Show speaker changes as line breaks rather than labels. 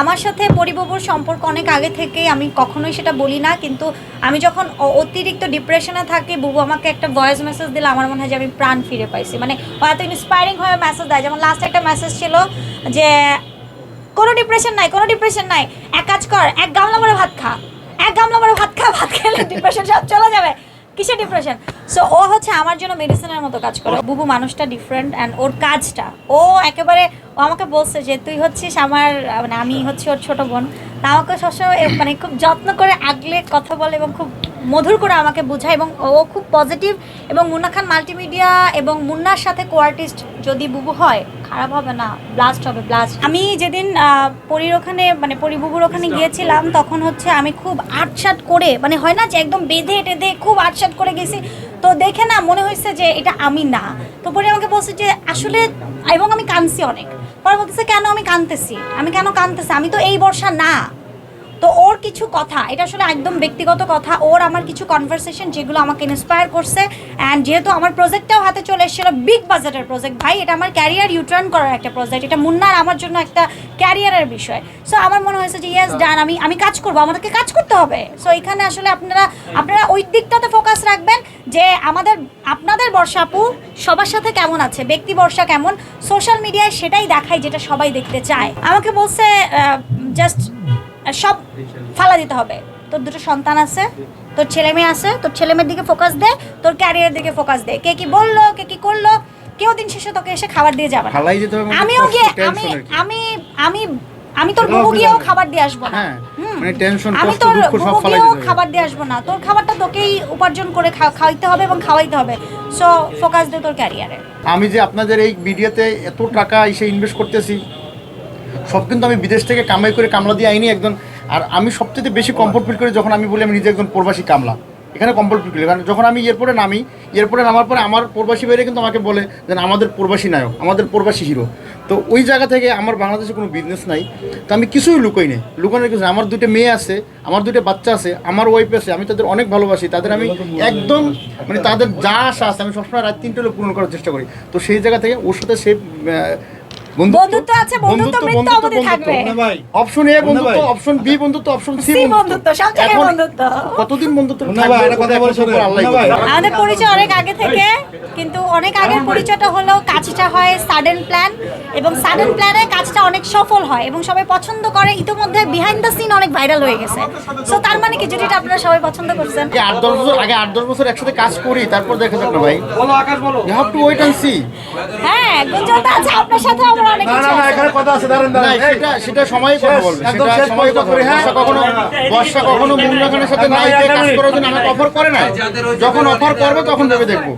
আমার সাথে পরিবাবুর সম্পর্ক অনেক আগে থেকেই আমি কখনোই সেটা বলি না, কিন্তু আমি যখন অতিরিক্ত ডিপ্রেশনে থাকি, বুবু আমাকে একটা ভয়েস মেসেজ দিলে আমার মনে হয় যে আমি প্রাণ ফিরে পাইছি। মানে এত ইন্সপায়ারিং হয়ে মেসেজ দেয়। যেমন লাস্ট একটা মেসেজ ছিল যে, কোনো ডিপ্রেশন নাই, কোনো ডিপ্রেশন নাই। এক কাজ কর, এক গামলা ভরে ভাত খা। এক গামলা ভরে ভাত খা, ভাত খেলে ডিপ্রেশন সব চলে যাবে। কিসের ডিপ্রেশন সো ও হচ্ছে আমার জন্য মেডিসিনের মতো কাজ করে। বুবু, মানুষটা ডিফারেন্ট অ্যান্ড ওর কাজটা, ও একেবারে, ও আমাকে বলছে যে, তুই হচ্ছিস আমার মানে আমি হচ্ছে ওর ছোট বোন। তা আমাকে সবসময় মানে খুব যত্ন করে আগলে কথা বলে এবং খুব মধুর করে আমাকে বোঝায় এবং ও খুব পজিটিভ এবং মুন্না খান মাল্টিমিডিয়া এবং মুন্নার সাথে কোয়ার্টিস্ট যদি বুবু হয় খারাপ হবে না ব্লাস্ট হবে ব্লাস্ট আমি যেদিন পরীর ওখানে মানে পরিবুবুর ওখানে গিয়েছিলাম তখন হচ্ছে আমি খুব আটসাট করে মানে হয় না যে একদম বেঁধে টেঁধে খুব আটসাট করে গেছি তো দেখে না মনে হয়েছে যে এটা আমি না। তো পরে আমাকে বলছে যে আসলে, এবং আমি কাঁদছি অনেক। পরে বলতেছে, কেন আমি কাঁদতেছি? আমি কেন কাঁদতেছি? আমি তো এই বর্ষা না। তো ওর কিছু কথা, এটা আসলে একদম ব্যক্তিগত কথা, ওর আমার কিছু কনভারসেশন যেগুলো আমাকে ইন্সপায়ার করছে অ্যান্ড যেহেতু আমার প্রজেক্টটাও হাতে চলে এসেছিল বিগ বাজেটের প্রজেক্ট ভাই, এটা আমার ক্যারিয়ার ইউটার্ন করার একটা প্রজেক্ট এটা মুন্নার আমার জন্য একটা ক্যারিয়ারের বিষয়। সো আমার মনে হয়েছে যে ইয়েস ডান আমি আমি কাজ করব, আমাদেরকে কাজ করতে হবে। সো এখানে আসলে আপনারা আপনারা ওই দিকটাতে ফোকাস রাখবেন যে, আমাদের, আপনাদের বর্ষা আপু সবার সাথে কেমন আছে, ব্যক্তি বর্ষা কেমন সোশ্যাল মিডিয়ায় সেটাই দেখায়, যেটা সবাই দেখতে চায়। আমাকে বলছে জাস্ট সব ফালা দিতে হবে। তোর দুটো সন্তান আছে তোর ছেলে মেয়ে আছে তোর ছেলে মেয়ের দিকে ফোকাস দে তোর ক্যারিয়ারের দিকে ফোকাস দে। কে কি বলল কে কি করল কেউ দিন শেষে তোকে এসে খাবার দিয়ে যাবে
মানে
আমিও গিয়ে আমি আমি আমি আমি তোর বুবু গিয়েও খাবার দিয়ে আসব না।
হ্যাঁ। মানে
আমি তোর বুবু গিয়েও খাবার দিয়ে আসব না। তোর খাবারটা তোকেই উপার্জন করে খাওয়াইতে হবে এবং খাওয়াইতে হবে। সো ফোকাস দে তোর ক্যারিয়ারে
আমি যে আপনাদের এই ভিডিওতে এত টাকা এসে ইনভেস্ট করতেছি সব কিন্তু আমি বিদেশ থেকে কামাই করে কামলা দিয়ে আইনি একজন। আর আমি সবচেয়ে বেশি কমফোর্ট ফিল করি যখন আমি বলি আমি নিজে একজন প্রবাসী কামলা। এখানে কমফোর্ট ফিল করি। কারণ যখন আমি এরপরে নামি এরপরে নামার পরে আমার প্রবাসী বাইরে কিন্তু আমাকে বলে যে আমাদের প্রবাসী নায়ক, আমাদের প্রবাসী হিরো। তো ওই জায়গা থেকে আমার বাংলাদেশে কোনো বিজনেস নাই। তো আমি কিছুই লুকোই নেই। লুকানোর কিছু আমার দুটো মেয়ে আছে, আমার দুটো বাচ্চা আছে, আমার ওয়াইফ আছে, আমি তাদের অনেক ভালোবাসি। তাদের আমি একদম মানে তাদের যা আশা আছে, আমি সবসময় রাত তিনটে হলে পূরণ করার চেষ্টা করি। তো সেই জায়গা থেকে ওর সাথে সে
বন্ধুত্ব আছে, বন্ধুত্ব মৃত্যু অবধি থাকবে।
ভাই
অপশন এ বন্ধুত্ব অপশন বি বন্ধুত্ব অপশন সি
বন্ধুত্ব, সব জায়গায় বন্ধুত্ব।
কতদিন বন্ধুত্ব
ভাই, একটা কথা বলে
আল্লাহ
আমাদের পরিচয় অনেক আগে থেকে। অনেক আগের পরিচয়টা হলো কাজটা হয় সাডেন প্ল্যান এবং সাডেন প্ল্যানে কাজটা অনেক সফল হয় এবং সবাই পছন্দ করে। ইতিমধ্যে বিহাইন্ড দ্য সিন অনেক ভাইরাল হয়ে গেছে। সো তার মানে কি যেটা আপনারা সবাই পছন্দ করছেন
আট দশ বছর আগে আট দশ বছর একসাথে কাজ করি তারপর দেখা যাক না ভাই।
বলো আকাশ বলো।
You have to wait and see
হ্যাঁ গুঞ্জনতা আছে আপনার সাথে আমার অনেক কিছু
না না এখানে কথা আছে দাঁড়ান দাঁড়ান।
সেটা সেটা সময় কথা বলবে।
একদম
সেটা
শেষ
সময় কথা বলবে।
হ্যাঁ।
বর্ষা কখনো বর্ষা কখনো মুন্না খানের সাথে
না,
নাইকে কাজ করার জন্য আমাকে অফার করে না যখন অফার করবে তখন ভেবে দেখব।